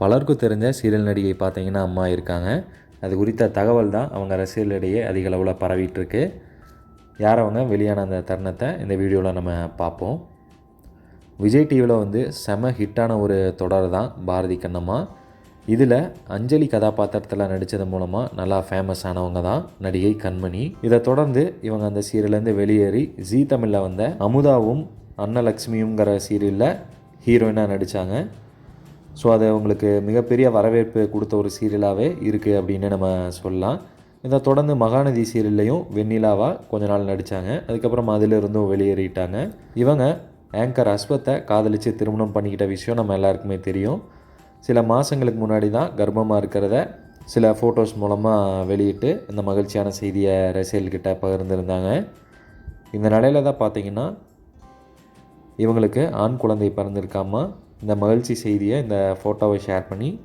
பலருக்கும் தெரிஞ்ச சீரியல் நடிகை பார்த்தீங்கன்னா அம்மா இருக்காங்க. அது குறித்த தகவல் தான் அவங்க ரசிகர்களிடையே அதிக அளவில் பரவிட்டுருக்கு. யார் அவங்க? வெளியான அந்த தருணத்தை இந்த வீடியோவில் நம்ம பார்ப்போம். விஜய் டிவியில் வந்து செம ஹிட்டான ஒரு தொடர் தான் பாரதி கண்ணம்மா. இதில் அஞ்சலி கதாபாத்திரத்தில் நடித்தது மூலமாக நல்லா ஃபேமஸ் ஆனவங்க தான் நடிகை கண்மணி. இதை தொடர்ந்து இவங்க அந்த சீரியல்லேருந்து வெளியேறி ஜீ தமிழில் வந்த அமுதாவும் அன்னலக்ஷ்மியுங்கிற சீரியலில் ஹீரோயினாக நடித்தாங்க ஸோ அது அவங்களுக்கு மிகப்பெரிய வரவேற்பு கொடுத்த ஒரு சீரியலாகவே இருக்குது அப்படின்னு நம்ம சொல்லலாம். இதை தொடர்ந்து மகாநதி சீரியல்லையும் வெண்ணிலாவாக கொஞ்ச நாள் நடித்தாங்க அதுக்கப்புறம் அதிலிருந்தும் வெளியேறிட்டாங்க. இவங்க ஆங்கர் அஸ்வத்தை காதலித்து திருமணம் பண்ணிக்கிட்ட விஷயம் நம்ம எல்லாருக்குமே தெரியும். சில மாதங்களுக்கு முன்னாடி தான் கர்ப்பமாக இருக்கிறத சில ஃபோட்டோஸ் மூலமாக வெளியிட்டு இந்த மகிழ்ச்சியான செய்தியை ரசிகர்கிட்ட பகிர்ந்திருந்தாங்க. இந்த நிலையில தான் பார்த்தீங்கன்னா இவங்களுக்கு ஆண் குழந்தை பிறந்திருக்காமா? இந்த மகிழ்ச்சி செய்தியை இந்த ஃபோட்டோவை ஷேர் பண்ணி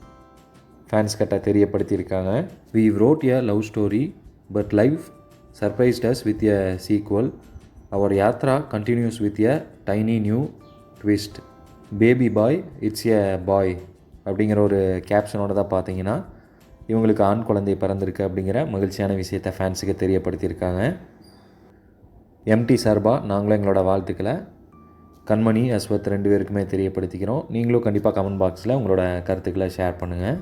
ஃபேன்ஸ் கிட்ட தெரியப்படுத்தியிருக்காங்க. We wrote a love story but life surprised with a sequel our Yatra continues with a tiny new twist baby boy it's a boy அப்படிங்கிற ஒரு கேப்ஷனோட தான் பார்த்தீங்கன்னா இவங்களுக்கு ஆண் குழந்தை பிறந்திருக்கு அப்படிங்கிற மகிழ்ச்சியான விஷயத்தை ஃபேன்ஸுக்கு தெரியப்படுத்தியிருக்காங்க. எம்டி சார்பா நாங்களும் எங்களோட வாழ்த்துக்களை கண்மணி அஸ்வத் ரெண்டு பேருக்குமே தெரியப்படுத்திக்கிறோம். நீங்களும் கண்டிப்பாக கமெண்ட் பாக்ஸில் உங்களோட கருத்துக்களை ஷேர் பண்ணுங்கள்